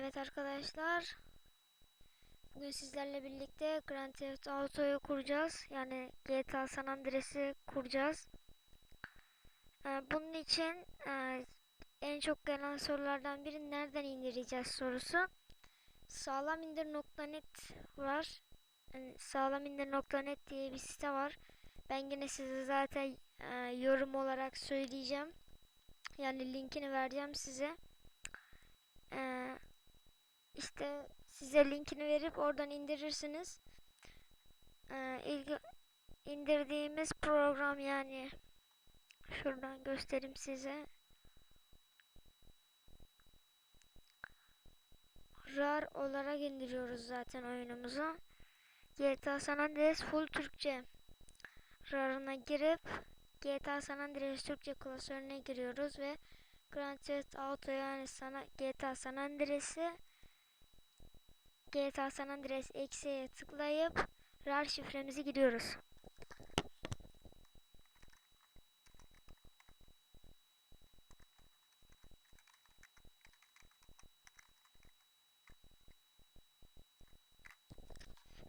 Evet arkadaşlar. Bugün sizlerle birlikte Grand Theft Auto'yu kuracağız. Yani GTA San Andreas'ı kuracağız. Ee, bunun için e, en çok gelen sorulardan biri nereden indireceğiz sorusu. Sağlamindir.net var. Yani sağlamindir.net diye bir site var. Ben yine size zaten e, yorum olarak söyleyeceğim. Yani linkini vereceğim size. Ee, işte size linkini verip oradan indirirsiniz. Ee, ilgi, indirdiğimiz program yani şuradan göstereyim size. RAR olarak indiriyoruz zaten oyunumuzu. GTA San Andreas Full Türkçe RAR'ına girip GTA San Andreas Türkçe klasörüne giriyoruz ve Grand Theft Auto yani sana GTA San Andreas'ı GTA San Andreas eksiye tıklayıp RAR şifremizi giriyoruz.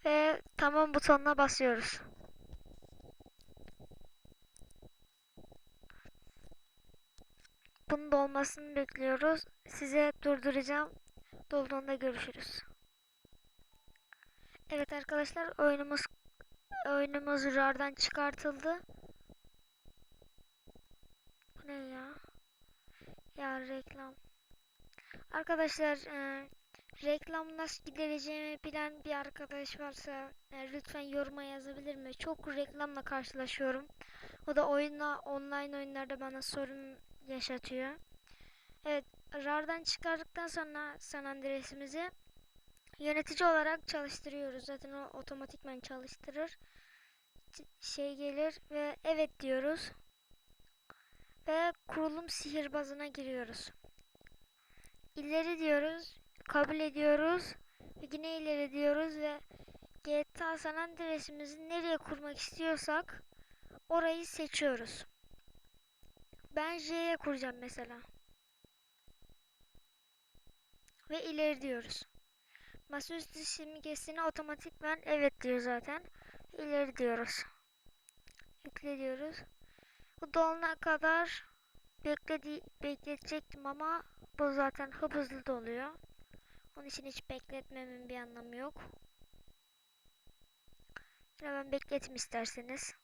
Ve tamam butonuna basıyoruz. Bunun dolmasını bekliyoruz. Size durduracağım. Dolduğunda görüşürüz. Evet arkadaşlar oyunumuz oyunumuz RAR'dan çıkartıldı. Bu ne ya? Ya reklam. Arkadaşlar e, reklam nasıl gidereceğimi bilen bir arkadaş varsa e, lütfen yoruma yazabilir mi? Çok reklamla karşılaşıyorum. O da oyunla online oyunlarda bana sorun yaşatıyor. Evet, RAR'dan çıkardıktan sonra San Andreas'imizi yönetici olarak çalıştırıyoruz. Zaten o otomatikman çalıştırır. Şey gelir ve evet diyoruz. Ve kurulum sihirbazına giriyoruz. İleri diyoruz. Kabul ediyoruz. Ve yine ileri diyoruz ve GTA San Andreas'imizi nereye kurmak istiyorsak orayı seçiyoruz. Ben J'ye kuracağım mesela. Ve ileri diyoruz. Masaüstü simgesine otomatikmen evet diyor zaten. İleri diyoruz. Yükle diyoruz. Bu dolana kadar bekledi bekletecektim ama bu zaten hızlı doluyor. Onun için hiç bekletmemin bir anlamı yok. Yine ben bekletim isterseniz.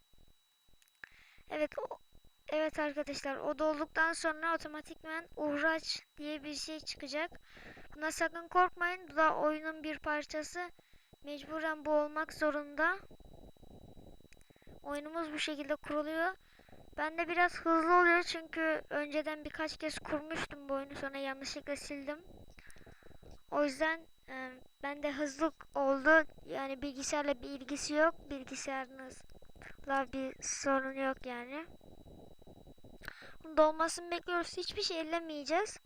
Evet o, Evet arkadaşlar o dolduktan sonra otomatikmen uhraç diye bir şey çıkacak. Buna sakın korkmayın. Bu da oyunun bir parçası. Mecburen bu olmak zorunda. Oyunumuz bu şekilde kuruluyor. Ben de biraz hızlı oluyor çünkü önceden birkaç kez kurmuştum bu oyunu sonra yanlışlıkla sildim. O yüzden e, ben de hızlı oldu. Yani bilgisayarla bir ilgisi yok. Bilgisayarınızla bir sorun yok yani dolmasını bekliyoruz. Hiçbir şey ellemeyeceğiz.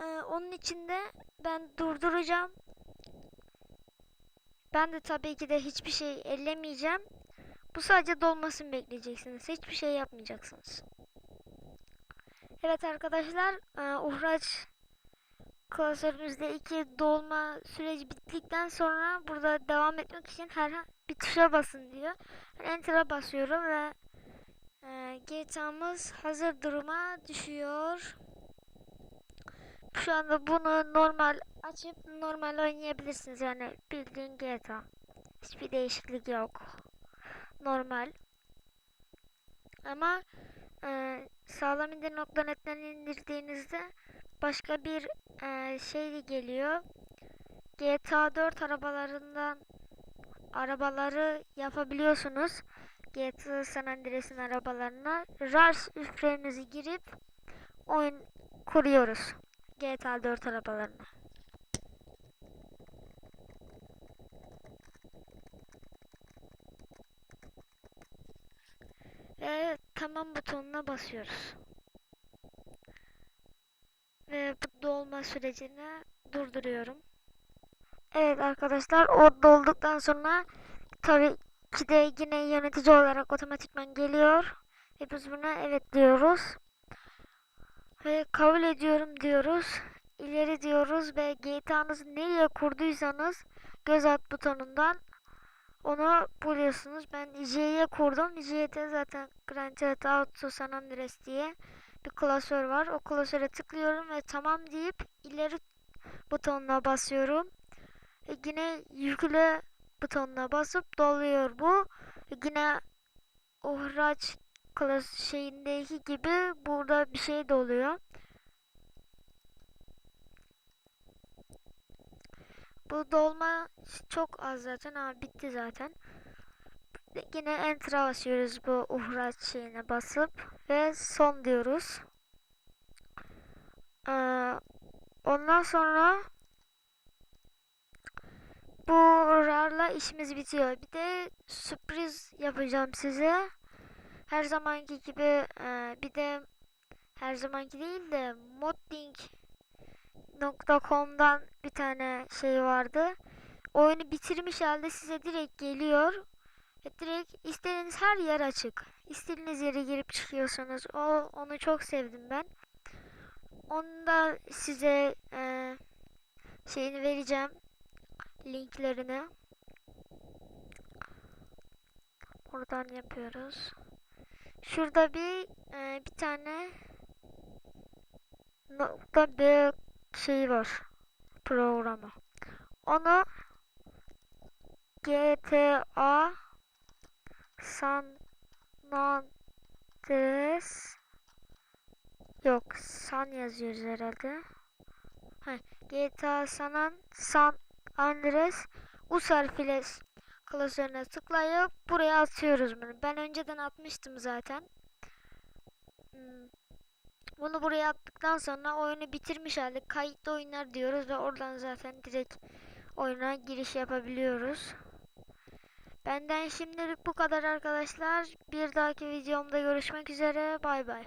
Ee, onun için de ben durduracağım. Ben de tabii ki de hiçbir şey ellemeyeceğim. Bu sadece dolmasını bekleyeceksiniz. Hiçbir şey yapmayacaksınız. Evet arkadaşlar, e, uhraç klasörümüzde iki dolma süreci bittikten sonra burada devam etmek için her bir tuşa basın diyor. Enter'a basıyorum ve ee, GTA'mız hazır duruma düşüyor. Şu anda bunu normal açıp normal oynayabilirsiniz. Yani bildiğin GTA. Hiçbir değişiklik yok. Normal. Ama e, sağlamindir.net'ten indirdiğinizde başka bir e, şey geliyor. GTA 4 arabalarından arabaları yapabiliyorsunuz. GTA San Andreas'ın arabalarına RAR şifremizi girip oyun kuruyoruz. GTA 4 arabalarına. Ve tamam butonuna basıyoruz. Ve bu dolma sürecini durduruyorum. Evet arkadaşlar o dolduktan sonra tabi ki de yine yönetici olarak otomatikman geliyor. Ve biz buna evet diyoruz. Ve kabul ediyorum diyoruz. ileri diyoruz ve GTA'nızı nereye kurduysanız göz at butonundan onu buluyorsunuz. Ben J'ye kurdum. J'de zaten Grand Theft Auto San Andreas diye bir klasör var. O klasöre tıklıyorum ve tamam deyip ileri butonuna basıyorum. E yine yükle butonuna basıp doluyor bu. E yine uhraç klas şeyindeki gibi burada bir şey doluyor. Bu dolma çok az zaten. Ha bitti zaten. Yine enter'a basıyoruz bu uhraç şeyine basıp ve son diyoruz. Ee, ondan sonra bu RAR'la işimiz bitiyor. Bir de sürpriz yapacağım size. Her zamanki gibi e, bir de her zamanki değil de modding.com'dan bir tane şey vardı. Oyunu bitirmiş halde size direkt geliyor. Ve direkt istediğiniz her yer açık. İstediğiniz yere girip çıkıyorsunuz. O onu çok sevdim ben. Onu da size e, şeyini vereceğim. Linklerini. Buradan yapıyoruz. Şurada bir e, bir tane nokta bir şey var programı. Onu GTA San Andreas yok San yazıyoruz herhalde. Ha, GTA San, San Andreas US harfiyle klasörüne tıklayıp buraya atıyoruz bunu. Ben önceden atmıştım zaten. Hmm. Bunu buraya attıktan sonra oyunu bitirmiş halde kayıtlı oyunlar diyoruz ve oradan zaten direkt oyuna giriş yapabiliyoruz. Benden şimdilik bu kadar arkadaşlar. Bir dahaki videomda görüşmek üzere. Bay bay.